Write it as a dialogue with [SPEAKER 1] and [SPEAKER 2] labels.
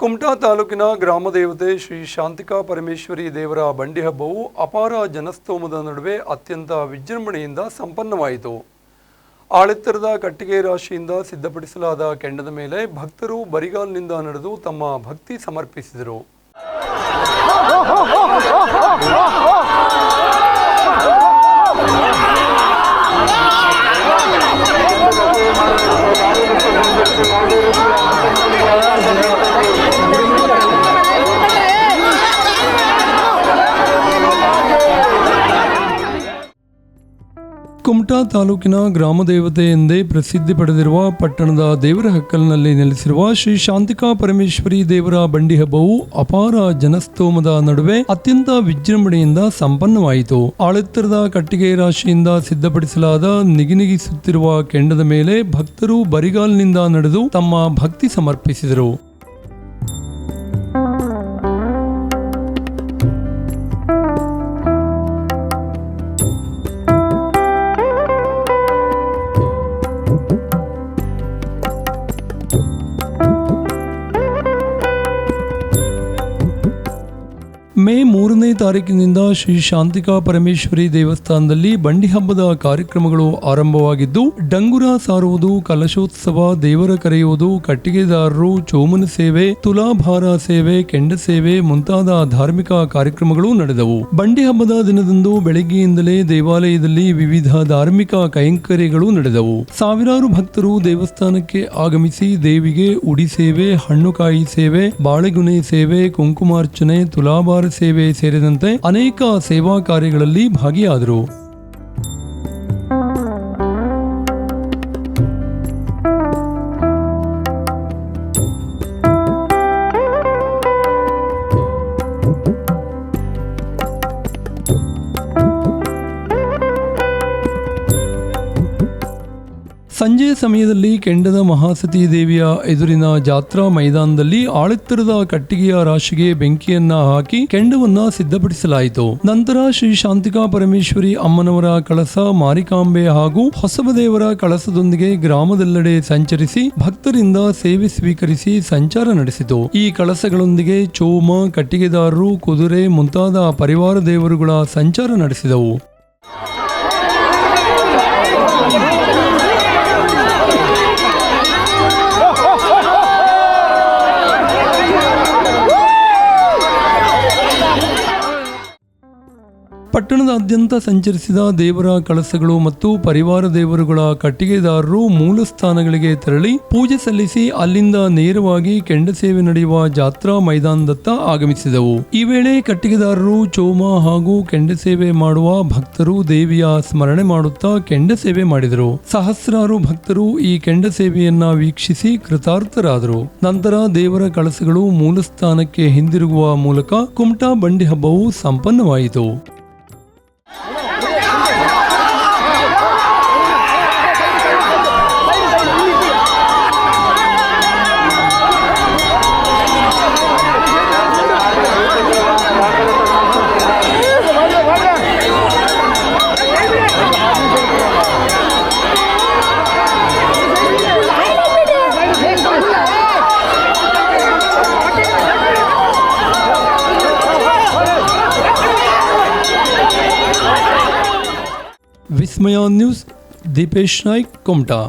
[SPEAKER 1] ಕುಮಟಾ ತಾಲೂಕಿನ ಗ್ರಾಮ ದೇವತೆ ಶ್ರೀ ಶಾಂತಿಕಾ ಪರಮೇಶ್ವರಿ ದೇವರ ಬಂಡಿ ಹಬ್ಬವು ಅಪಾರ ಜನಸ್ತೋಮದ ನಡುವೆ ಅತ್ಯಂತ ವಿಜೃಂಭಣೆಯಿಂದ ಸಂಪನ್ನವಾಯಿತು. ಆಳೆತ್ತರದ ಕಟ್ಟಿಗೆ ರಾಶಿಯಿಂದ ಸಿದ್ಧಪಡಿಸಲಾದ ಕೆಂಡದ ಮೇಲೆ ಭಕ್ತರು ಬರಿಗಾಲಿನಿಂದ ನಡೆದು ತಮ್ಮ ಭಕ್ತಿ ಸಮರ್ಪಿಸಿದರು. ಕುಮಟಾ ತಾಲೂಕಿನ ಗ್ರಾಮ ದೇವತೆ ಎಂದೇ ಪ್ರಸಿದ್ಧಿ ಪಡೆದಿರುವ ಪಟ್ಟಣದ ದೇವರ ಹಕ್ಕಲಿನಲ್ಲಿ ನೆಲೆಸಿರುವ ಶ್ರೀ ಶಾಂತಿಕಾ ಪರಮೇಶ್ವರಿ ದೇವರ ಬಂಡಿ ಹಬ್ಬವು ಅಪಾರ ಜನಸ್ತೋಮದ ನಡುವೆ ಅತ್ಯಂತ ವಿಜೃಂಭಣೆಯಿಂದ ಸಂಪನ್ನವಾಯಿತು. ಆಳೆತ್ತರದ ಕಟ್ಟಿಗೆ ರಾಶಿಯಿಂದ ಸಿದ್ಧಪಡಿಸಲಾದ ನಿಗಿನಿಗಿಸುತ್ತಿರುವ ಕೆಂಡದ ಮೇಲೆ ಭಕ್ತರು ಬರಿಗಾಲಿನಿಂದ ನಡೆದು ತಮ್ಮ ಭಕ್ತಿ ಸಮರ್ಪಿಸಿದರು. ಮೇ ಮೂರನೇ ತಾರೀಕಿನಿಂದ ಶ್ರೀ ಶಾಂತಿಕಾ ಪರಮೇಶ್ವರಿ ದೇವಸ್ಥಾನದಲ್ಲಿ ಬಂಡಿ ಹಬ್ಬದ ಕಾರ್ಯಕ್ರಮಗಳು ಆರಂಭವಾಗಿದ್ದು, ಡಂಗುರ ಸಾರುವುದು, ಕಲಶೋತ್ಸವ, ದೇವರ ಕರೆಯುವುದು, ಕಟ್ಟಿಗೆದಾರರು, ಚೋಮನ ಸೇವೆ, ತುಲಾಭಾರ ಸೇವೆ, ಕೆಂಡ ಸೇವೆ ಮುಂತಾದ ಧಾರ್ಮಿಕ ಕಾರ್ಯಕ್ರಮಗಳು ನಡೆದವು. ಬಂಡಿ ಹಬ್ಬದ ದಿನದಂದು ಬೆಳಗ್ಗೆಯಿಂದಲೇ ದೇವಾಲಯದಲ್ಲಿ ವಿವಿಧ ಧಾರ್ಮಿಕ ಕೈಂಕರ್ಯಗಳು ನಡೆದವು. ಸಾವಿರಾರು ಭಕ್ತರು ದೇವಸ್ಥಾನಕ್ಕೆ ಆಗಮಿಸಿ ದೇವಿಗೆ ಉಡಿ ಸೇವೆ ಹಣ್ಣುಕಾಯಿ ಸೇವೆ, ಬಾಳೆಗುನೆ ಸೇವೆ, ಕುಂಕುಮಾರ್ಚನೆ, ತುಲಾಭಾರ ಸೇವೆ ಸೇರಿದಂತೆ ಅನೇಕ ಸೇವಾ ಕಾರ್ಯಗಳಲ್ಲಿ ಭಾಗಿಯಾದರು. ಸಂಜೆ ಸಮಯದಲ್ಲಿ ಕೆಂಡದ ಮಹಾಸತಿ ದೇವಿಯ ಎದುರಿನ ಜಾತ್ರಾ ಮೈದಾನದಲ್ಲಿ ಆಳೆತ್ತರದ ಕಟ್ಟಿಗೆಯ ರಾಶಿಗೆ ಬೆಂಕಿಯನ್ನ ಹಾಕಿ ಕೆಂಡವನ್ನ ಸಿದ್ಧಪಡಿಸಲಾಯಿತು. ನಂತರ ಶ್ರೀ ಶಾಂತಿಕಾ ಪರಮೇಶ್ವರಿ ಅಮ್ಮನವರ ಕಳಸ ಮಾರಿಕಾಂಬೆ ಹಾಗೂ ಹೊಸಬದೇವರ ಕಳಸದೊಂದಿಗೆ ಗ್ರಾಮದೆಲ್ಲೆಡೆ ಸಂಚರಿಸಿ ಭಕ್ತರಿಂದ ಸೇವೆ ಸ್ವೀಕರಿಸಿ ಸಂಚಾರ ನಡೆಸಿತು. ಈ ಕಳಸಗಳೊಂದಿಗೆ ಚೋಮ, ಕಟ್ಟಿಗೆದಾರರು, ಕುದುರೆ ಮುಂತಾದ ಪರಿವಾರ ದೇವರುಗಳ ಸಂಚಾರ ನಡೆಸಿದವು. ಪಟ್ಟಣದಾದ್ಯಂತ ಸಂಚರಿಸಿದ ದೇವರ ಕಳಸಗಳು ಮತ್ತು ಪರಿವಾರ ದೇವರುಗಳ ಕಟ್ಟಿಗೆದಾರರು ಮೂಲ ಸ್ಥಾನಗಳಿಗೆ ತೆರಳಿ ಪೂಜೆ ಸಲ್ಲಿಸಿ ಅಲ್ಲಿಂದ ನೇರವಾಗಿ ಕೆಂಡ ಸೇವೆ ನಡೆಯುವ ಜಾತ್ರಾ ಮೈದಾನದತ್ತ ಆಗಮಿಸಿದವು. ಈ ವೇಳೆ ಕಟ್ಟಿಗೆದಾರರು ಚೋಮ ಹಾಗೂ ಕೆಂಡಸೇವೆ ಮಾಡುವ ಭಕ್ತರು ದೇವಿಯ ಸ್ಮರಣೆ ಮಾಡುತ್ತಾ ಕೆಂಡಸೇವೆ ಮಾಡಿದರು. ಸಹಸ್ರಾರು ಭಕ್ತರು ಈ ಕೆಂಡ ಸೇವೆಯನ್ನ ವೀಕ್ಷಿಸಿ ಕೃತಾರ್ಥರಾದರು. ನಂತರ ದೇವರ ಕಳಸಗಳು ಮೂಲ ಸ್ಥಾನಕ್ಕೆ ಹಿಂದಿರುಗುವ ಮೂಲಕ ಕುಮಟಾ ಬಂಡಿ ಹಬ್ಬವು ಸಂಪನ್ನವಾಯಿತು. ವಿಸ್ಮಯ ನ್ಯೂಸ್ ದೀಪೇಶ್ ನಾಯ್ಕ್ ಕುಮಟಾ